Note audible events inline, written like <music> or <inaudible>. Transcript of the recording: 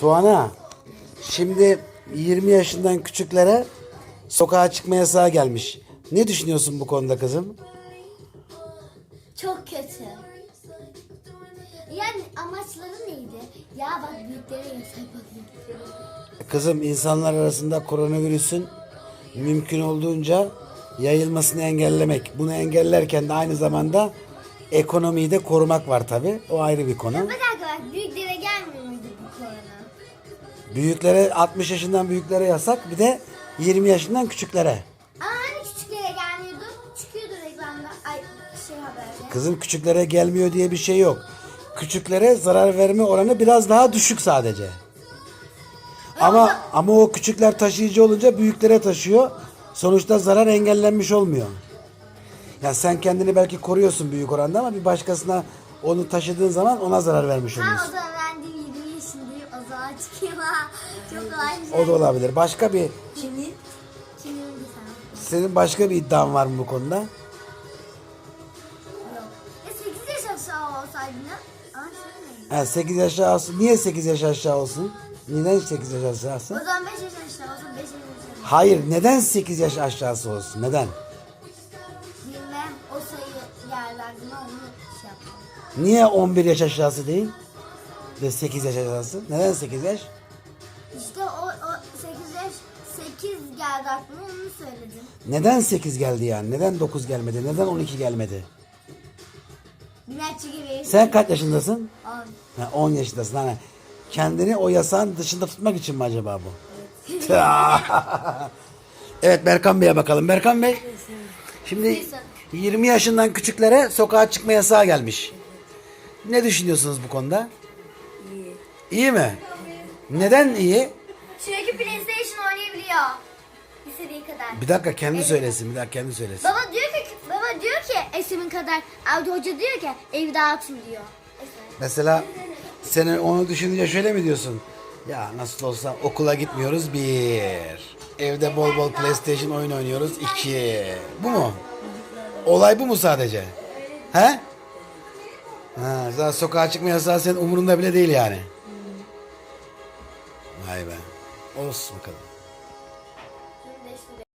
Tuana, şimdi 20 yaşından küçüklere sokağa çıkma yasağı gelmiş. Ne düşünüyorsun bu konuda kızım? Çok kötü. Yani amaçları neydi? Ya bak büyüklere yasak bakayım. Kızım insanlar arasında koronavirüsün mümkün olduğunca yayılmasını engellemek. Bunu engellerken de aynı zamanda ekonomiyi de korumak var tabi. O ayrı bir konu. Büyüklere 60 yaşından büyüklere yasak bir de 20 yaşından küçüklere. Aa hani küçüklere gelmiyordu? Çıkıyordu reklamda. Ay şey haberde. Kızım küçüklere gelmiyor diye bir şey yok. Küçüklere zarar verme oranı biraz daha düşük sadece. Ama ama o küçükler taşıyıcı olunca büyüklere taşıyor. Sonuçta zarar engellenmiş olmuyor. Ya sen kendini belki koruyorsun büyük oranda ama bir başkasına onu taşıdığın zaman ona zarar vermiş Ha o zaman O da olabilir. Başka bir Kimin? Kimin bir senin başka bir iddian var mı bu konuda? Yok. Ya 8 yaş aşağı olsaydı ne? Ha, 8 yaş aşağı olsun. Niye 8 yaş aşağı olsun? Neden 8 yaş aşağısı? O zaman 5 yaş aşağı olsa 5 yaş aşağı. Hayır, neden 8 yaş aşağısı olsun? Neden? Bilmem o sayı aklıma onu şey yaptım. Niye 11 yaş aşağısı değil? Ve 8 yaş aşağısı. Neden 8 yaş? İşte o, o 8 yaş 8 geldi aklıma onu söyledim. Neden 8 geldi yani? Neden 9 gelmedi? Neden 12 gelmedi? Güneşçi gibi. Sen kaç yaşındasın? Al. Ha, 10 yaşındasın. Hani kendini o yasağın dışında tutmak için mi acaba bu? evet <laughs> Berkan Bey'e bakalım. Berkan Bey. Şimdi 20 yaşından küçüklere sokağa çıkma yasağı gelmiş. Ne düşünüyorsunuz bu konuda? İyi. İyi mi? Neden iyi? Çünkü PlayStation oynayabiliyor. İstediği kadar. Bir dakika kendi söylesin. Bir dakika kendi söylesin. Baba diyor ki baba diyor ki Esim'in kadar Avdi Hoca diyor ki evi dağıtın diyor. Mesela senin onu düşününce şöyle mi diyorsun? Ya nasıl olsa okula gitmiyoruz bir. Evde bol bol PlayStation oyun oynuyoruz iki. Bu mu? Olay bu mu sadece? He? Ha, zaten sokağa çıkma yasağı senin umurunda bile değil yani. Vay be. Olsun bakalım.